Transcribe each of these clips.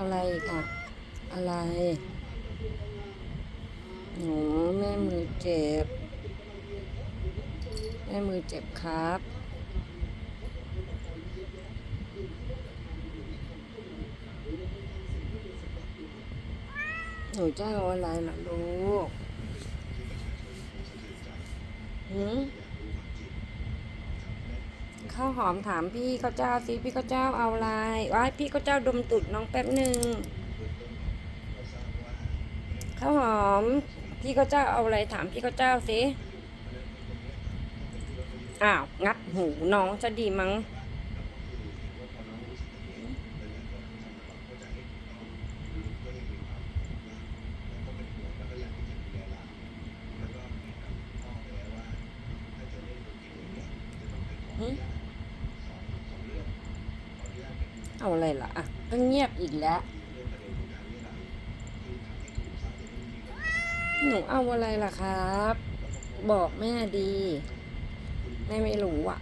อะไรอีกอะ อะไรหนูแม่มือเจ็บ แม่มือเจ็บครับ หนูจะเอาอะไรล่ะลูกหืม ข้าวหอมถามพี่ข้าวเจ้าสิพี่ข้าวเจ้าเอาอะไรว้ายพี่ข้าวเจ้าดมตุดน้องแป๊บหนึ่งข้าวหอม พี่ข้าวเจ้าเอาอะไรถามพี่ข้าวเจ้าสิอ้าวงัดหูน้องจะดีมั้งหึ เอาอะไรล่ะอะก็เงียบอีกแล้ว หนูเอาอะไรล่ะครับ บอกแม่ดีแม่ไม่รู้อะ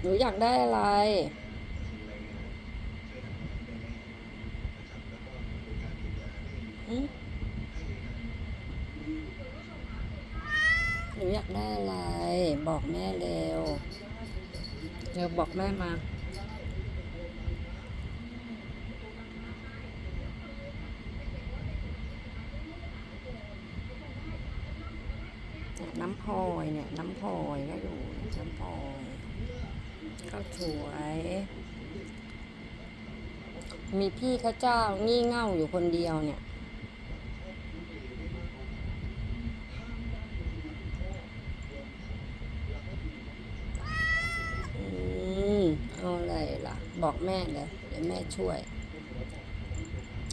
หนูอยากได้อะไรหึหนู อยากได้อะไร บอกแม่เร็วเร็วบอกแม่มาเนี่ยน้ำพลอยเนี่ยน้ำพลอยก็อยู่น้ำพลอยข้าวสวย มีพี่ข้าเจ้างี่เง่าอยู่คนเดียวเนี่ย อืมเอาอะไรล่ะ บอกแม่เลยเดี๋ยวแม่ช่วย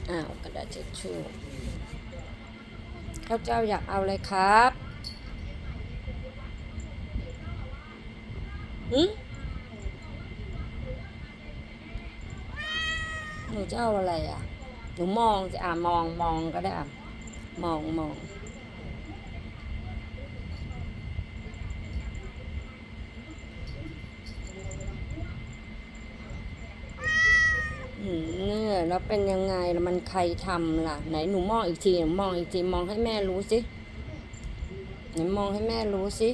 อ้าวกระดาษเช็ดชู่ข้าเจ้าอยากเอาอะไรครับหืมหนูจะเอาอะไรอะ หนูมองสิอะมองมองก็ได้อะ มองมอง อืมเนี่ย แล้วเป็นยังไงแล้วมันใครทำล่ะ ไหนหนูมองอีกทีหนูมองอีกทีมองให้แม่รู้สิไหนมองให้แม่รู้สิ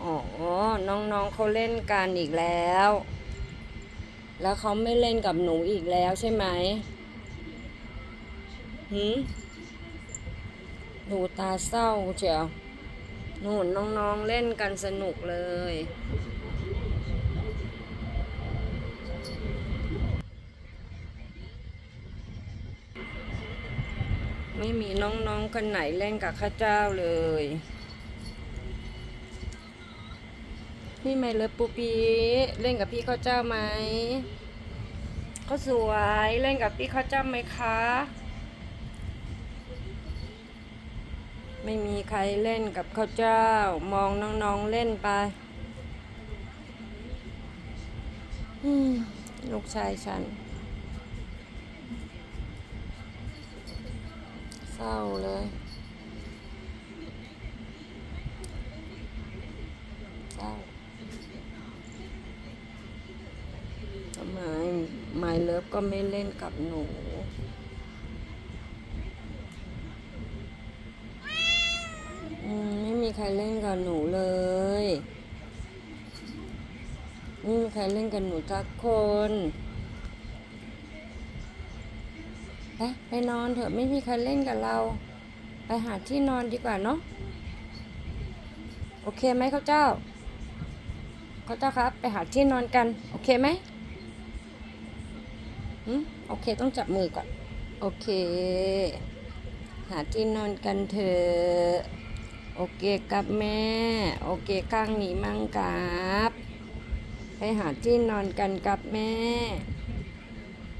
อ๋อ น้องๆเขาเล่นกันอีกแล้ว แล้วเขาไม่เล่นกับหนูอีกแล้วใช่ไหมหืมหนูตาเศร้าเชียวหนูน้องๆเล่นกันสนุกเลย ไม่มีน้องๆคนไหนเล่นกับข้าเจ้าเลย พี่ไม่เลิฟปูปีเล่นกับพี่ข้าเจ้าไหมเขาสวยเล่นกับพี่ข้าเจ้าไหมคะ ไม่มีใครเล่นกับข้าเจ้า มองน้องๆเล่นไปลูกชายฉัน เศร้าเลย เศร้าทำไมไมเลิฟก็ไม่เล่นกับหนูไม่มีใครเล่นกับหนูเลยไม่มีใครเล่นกับหนูสักคน ไปไปนอนเถอะไม่มีใครเล่นกับเรา ไปหาที่นอนดีกว่าเนาะโอเคไหมข้าวเจ้าข้าวเจ้าครับ ไปหาที่นอนกัน โอเคไหมอืมโอเคต้องจับมือก่อน โอเค หาที่นอนกันเถอะโอเคกับแม่ โอเคข้างนี้มั่งกับ ไปหาที่นอนกันกับแม่